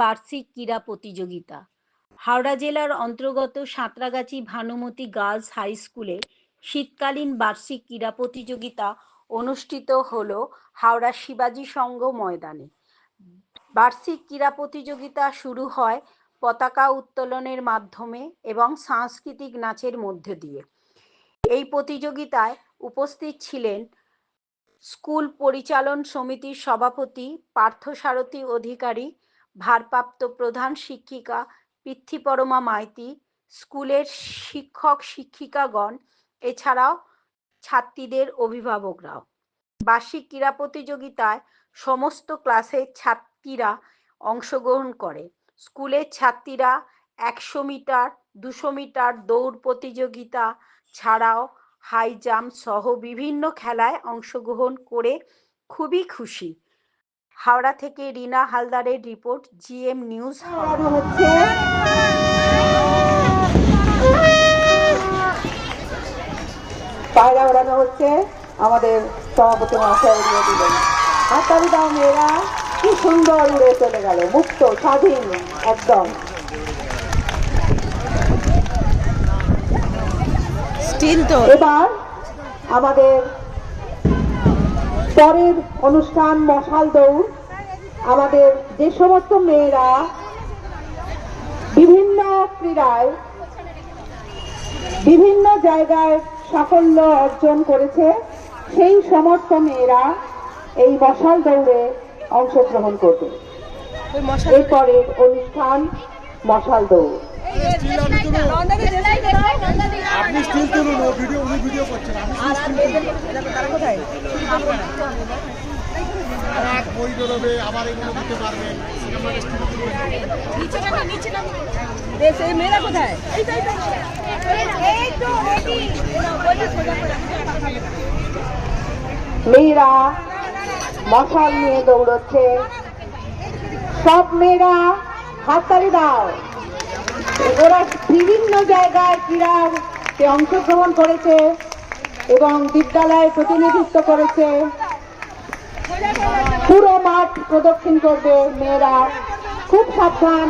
বার্ষিক ক্রীড়া প্রতিযোগিতা। হাওড়া জেলার অন্তর্গত সাঁতরাগাছি ভানুমতি গার্লস হাই স্কুলে শীতকালীন বার্ষিক ক্রীড়া প্রতিযোগিতা অনুষ্ঠিত হল হাওড়া শিবাজি সংঘ ময়দানে। বার্ষিক ক্রীড়া প্রতিযোগিতা শুরু হয় পতাকা উত্তোলনের মাধ্যমে এবং সাংস্কৃতিক নাচের মধ্যে দিয়ে। এই প্রতিযোগিতায় উপস্থিত ছিলেন স্কুল পরিচালন সমিতির সভাপতি, পার্থসারথী অধিকারী ভারপ্রাপ্ত প্রধান শিক্ষিকা পৃথ্বীপরমা মাইতি, স্কুলের শিক্ষক শিক্ষিকাগণ, এছাড়াও ছাত্রীদের অভিভাবকরাও। বার্ষিক ক্রীড়া প্রতিযোগিতায় সমস্ত ক্লাসের ছাত্রীরা অংশগ্রহণ করে। স্কুলের ছাত্রীরা একশো মিটার, দুশো মিটার দৌড় প্রতিযোগিতা ছাড়াও হাই জাম্প সহ বিভিন্ন খেলায় অংশগ্রহণ করে খুবই খুশি। হাওড়া থেকে রিনা হালদারের রিপোর্ট জিএম নিউজ হচ্ছে পায়রা ওড়ানো হচ্ছে আমাদের সভাপতি মহাশয় উড়িয়ে দিলেন। হাততালি দাও মেয়েরা কি সুন্দর উড়ে চলে গেল মুক্ত স্বাধীন একদম। স্টিল তো। এবার আমাদের পরের অনুষ্ঠান মশাল দৌড়। আমাদের যে সমস্ত মেয়েরা বিভিন্ন ক্রীড়ায় বিভিন্ন জায়গায় সাফল্য অর্জন করেছে। সেই সমস্ত মেয়েরা এই মশাল দৌড়ে অংশগ্রহণ করবে। এরপরের অনুষ্ঠান মশাল দৌড়। আপনি স্টিল তুলুন ও ভিডিও উনি ভিডিও করছেন। এক বই বেরোবে আবার এগুলো দিতে পারবেন আমাকে স্টিল তুলুন মেয়েরা কোথায়? মেয়েরা মশাল নিয়ে দৌড়চ্ছে। সব মেয়েরা হাততালি দাও। ওরা বিভিন্ন জায়গায় ক্রীড়াতে অংশগ্রহণ করেছে এবং বিদ্যালয়ে প্রতিনিধিত্ব করেছে। পুরো মাঠ প্রদক্ষিণ করবে মেয়েরা। খুব সাবধান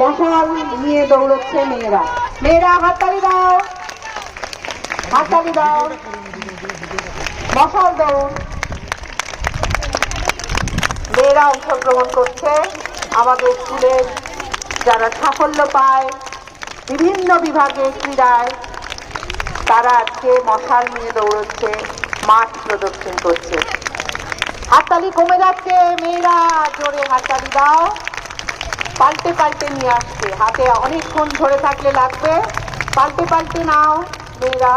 মশাল নিয়ে দৌড়চ্ছে মেয়েরা। মেয়েরা, হাততালি দাও। হাততালি দাও। মশাল দৌড়। মেয়েরা অংশগ্রহণ করছে। আমাদের স্কুলের যারা সাফল্য পায়, বিভিন্ন বিভাগে ক্রীড়ায়, তারা আজকে মশাল নিয়ে দৌড়চ্ছে, মাঠ প্রদক্ষিণ করছে। হাততালি কমে যাচ্ছে, মেয়েরা জোরে হাততালি দাও। পাল্টে পাল্টে নিয়ে আসছে। হাতে অনেকক্ষণ ধরে থাকলে লাগবে। পাল্টে পাল্টে নাও, মেয়েরা।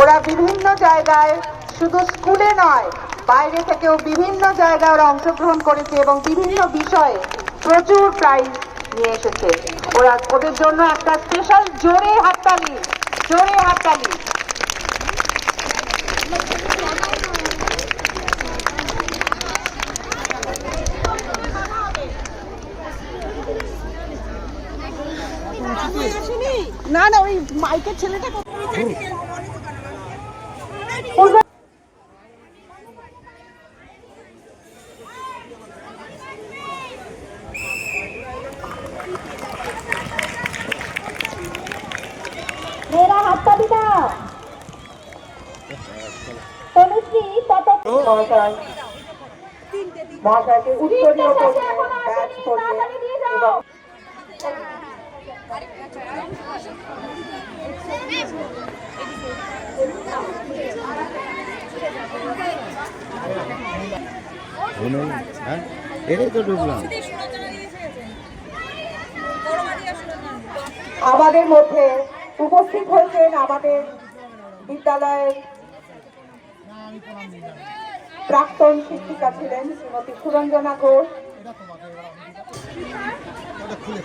ওরা বিভিন্ন জায়গায় শুধু স্কুলে নয়, বাইরে থেকেও বিভিন্ন জায়গায় ওরা অংশগ্রহণ করেছে এবং বিভিন্ন বিষয়ে প্রচুর প্রাইজ নিয়ে এসেছে। ওরা, ওদের জন্য একটা স্পেশাল জোরে হাততালি জোরে হাততালি। না না, ওই মাইকের ছেলেটা মেয়েরা হাততালি দাও তনুশ্রী মহাশয়কে উত্তরীয় করবে করবে এবং হ্যাঁ? এটাই তো ঢুকলাম। আমাদের মধ্যে উপস্থিত হয়েছেন আমাদের বিদ্যালয়ের প্রাক্তন শিক্ষিকা ছিলেন শ্রীমতী সুরঞ্জনা ঘোষ। ওটা খুলে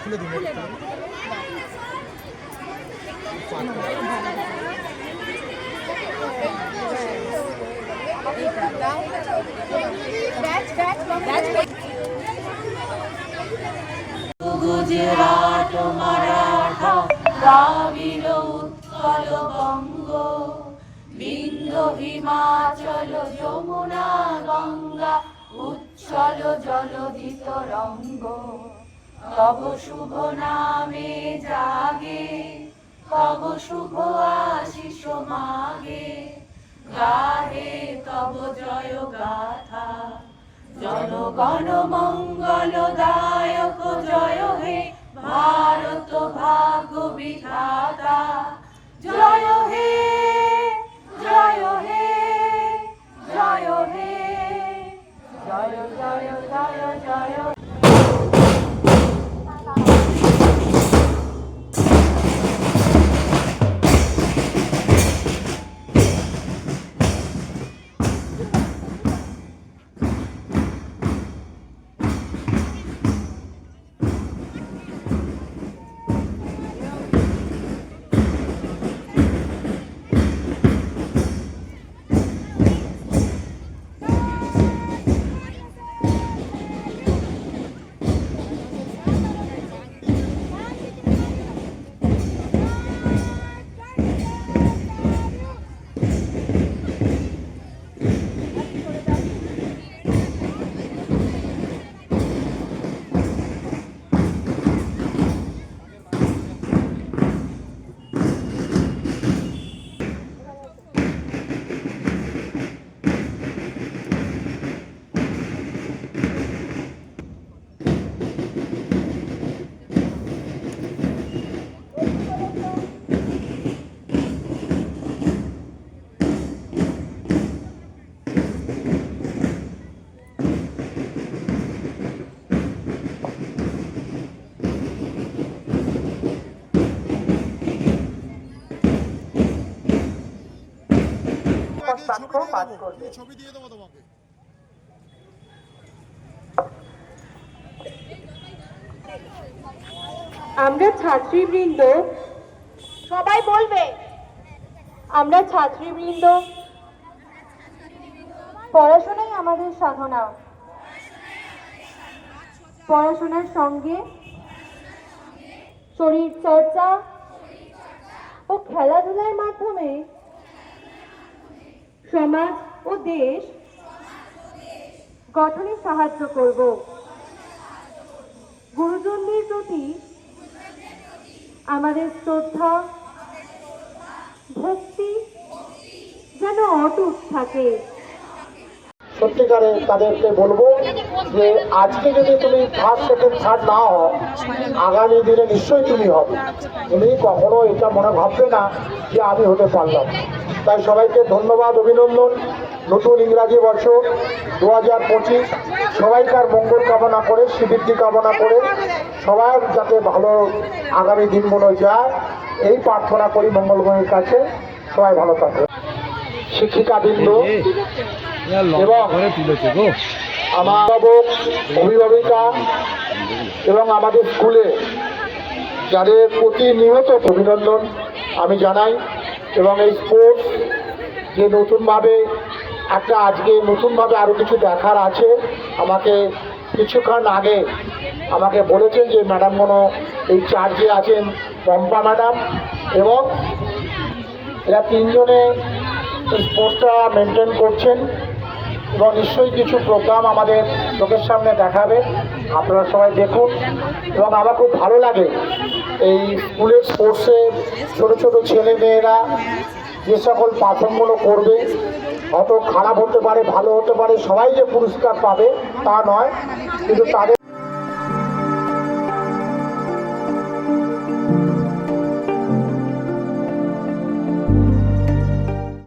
উৎকল বঙ্গ বিন্ধ্য হিমাচল, যমুনা, গঙ্গা, উচ্ছল জলধিত রঙ্গ। তব শুভ নামে জাগে, তব শুভ আশিস মাগে। গাহে তব জয় গাথা, জনগণ মঙ্গল দায়ক জয় হে ভারত বাক্য পাঠ করবে। আমরা ছাত্রীবৃন্দ সবাই বলবে আমরা ছাত্রীবৃন্দ পড়াশোনাই আমাদের সাধনা। পড়াশোনার সঙ্গে শরীর চর্চা ও খেলাধুলার মাধ্যমে সমাজ ও দেশ গঠনে সাহায্য করব। গুরুজনদের প্রতি আমাদের শ্রদ্ধা, ভক্তি যেন অটুট থাকে। সত্যিকারে তাদেরকে বলব যে আজকে যদি তুমি ফার্স্ট, সেকেন্ড, থার্ড না হও, আগামী দিনে নিশ্চয়ই তুমি হবে। তুমি কখনো এটা মনে ভাববে না যে আমি হতে পারলাম। তাই সবাইকে ধন্যবাদ অভিনন্দন। নতুন ইংরাজি বর্ষ দু হাজার পঁচিশ। সবাইকার মঙ্গল কামনা করে শ্রীবৃদ্ধি কামনা করে সবার যাতে ভালো আগামী দিনগুলো যায় এই প্রার্থনা করি মঙ্গলময়ের কাছে। সবাই ভালো থাকবে শিক্ষিকাবৃন্দ এবং আমার অভিভাবক অভিভাবিকা এবং আমাদের স্কুলে যাদের প্রতিনিয়ত অভিনন্দন আমি জানাই এবং এই স্পোর্টস যে নতুনভাবে একটা আজকে নতুনভাবে আরও কিছু দেখার আছে, আমাকে কিছুক্ষণ আগে আমাকে বলেছেন যে ম্যাডাম কোনো এই চার্জে আছেন পম্পা ম্যাডাম এবং এরা তিনজনে স্পোর্টসটা মেনটেন করছেন। এবং নিশ্চয়ই কিছু প্রোগ্রাম আমাদের চোখের সামনে দেখাবে। আপনারা সবাই দেখুন। এবং আমার খুব ভালো লাগে এই স্কুলের স্পোর্টসে ছোট ছোট ছেলে মেয়েরা যে সকল পাঠনগুলো করবে অত খারাপ হতে পারে, ভালো হতে পারে, সবাই যে পুরস্কার পাবে তা নয়, কিন্তু তাদের